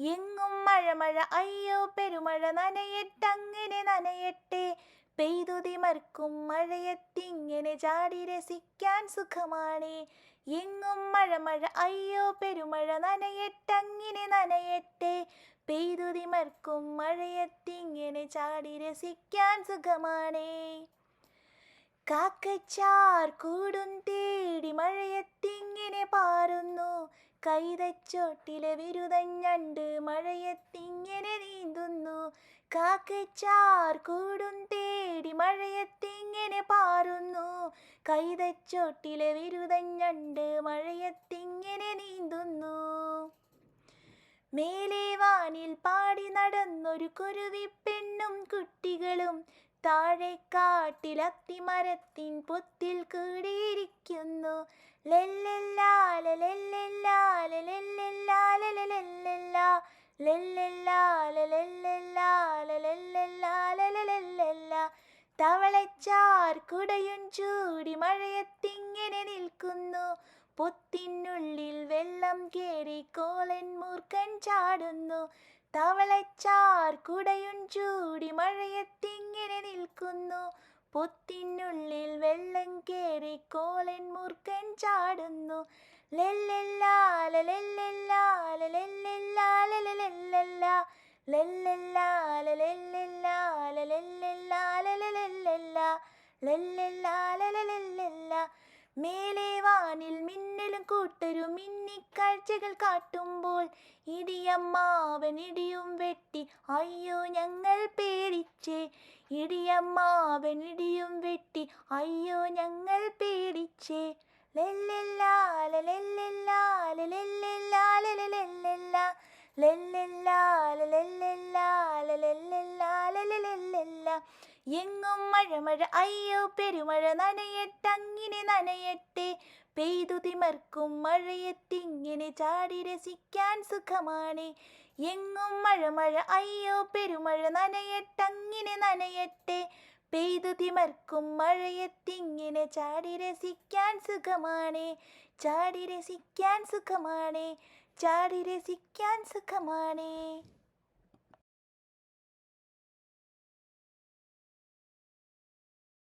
എങ്ങും മഴ മഴ അയ്യോ പെരുമഴ നനയട്ടങ്ങനെ നനയട്ടെ. പെയ്തുതിമർക്കും മഴയത്തിങ്ങനെ ചാടി രസിക്കാൻ സുഖമാണ്. എങ്ങും മഴ മഴ അയ്യോ പെരുമഴ നനയട്ടങ്ങനെ നനയട്ടെ. പെയ്തുതിമർക്കും മഴയത്തിങ്ങനെ ചാടി രസിക്കാൻ സുഖമാണ്. കാക്കച്ചാർ കൂടും തേടി മഴയത്തിങ്ങനെ പാറുന്നു. കൈതച്ചോട്ടിലെ വിരുതഞ്ഞണ്ട് മഴയത്തിങ്ങനെ നീന്തുന്നു. കാക്കച്ചാർ കൂടും തേടി മഴയത്തിങ്ങനെ പാറുന്നു. കൈതച്ചോട്ടിലെ വിരുതഞ്ഞണ്ട് മഴയത്തിങ്ങനെ നീന്തുന്നു. മേലെ വാനിൽ പാടി നടന്നൊരു കുരുവി പെണ്ണും കുട്ടികളും താഴെ കാട്ടിലത്തിമരത്തിൻ പൊത്തിൽ കൂടിയിരിക്കുന്നു. ലെല്ലെല്ലാല ലെല്ലെല്ലാല ലെല്ലെല്ലാല ലെല്ലെല്ലാ ലലെല്ലെല്ലാ തവളച്ചാർ ചൂടി മഴയത്തിങ്ങനെ നിൽക്കുന്നു. പൊത്തിനുള്ളിൽ വെള്ളം കേറി കോലൻ മൂർക്കൻ ചാടുന്നു. തവളച്ചാർ കുടയും ചൂടി മഴയത്തിങ്ങനെ നിൽക്കുന്നു. പൊത്തിനുള്ളിൽ വെള്ളം കേറി കോലൻ മൂർക്കൻ ചാടുന്നു. ലെല്ലെല്ലാല ലലെല്ലെല്ലാ ലലെല്ലെല്ലാ ലലെല്ലെല്ലാ ലെല്ലെല്ലാ ലലെല്ലെല്ലാ ലലെല്ലെല്ലാ മേലെ വാനിൽ മിന്നലും കൂട്ടരും മിന്നിക്കാഴ്ചകൾ കാട്ടുമ്പോൾ ഇടിയമ്മാവൻ ഇടിയും വെട്ടി അയ്യോ ഞങ്ങൾ പേടിച്ചേ. ഇടിയമ്മാവൻ ഇടിയും വെട്ടി അയ്യോ ഞങ്ങൾ പേടിച്ചേ. ലെല്ലെല്ലാ ലെല്ലെല്ലാ ലെല്ലെല്ലാ ലെല്ലെല്ലാ ലെല്ലെല്ലാ എങ്ങും മഴ മഴ അയ്യോ പെരുമഴ നനയട്ടങ്ങിനെ നനയട്ടെ. പെയ്തു തിമർക്കും മഴയത്തിങ്ങനെ ചാടി രസിക്കാൻ സുഖമാണ്. എങ്ങും മഴ മഴ അയ്യോ പെരുമഴ നനയട്ടങ്ങിനെ നനയട്ടെ. പെയ്തു തിമർക്കും മഴയത്തിങ്ങനെ ചാടി രസിക്കാൻ സുഖമാണ്. ചാടി രസിക്കാൻ സുഖമാണ്. ചാടി രസിക്കാൻ സുഖമാണ്.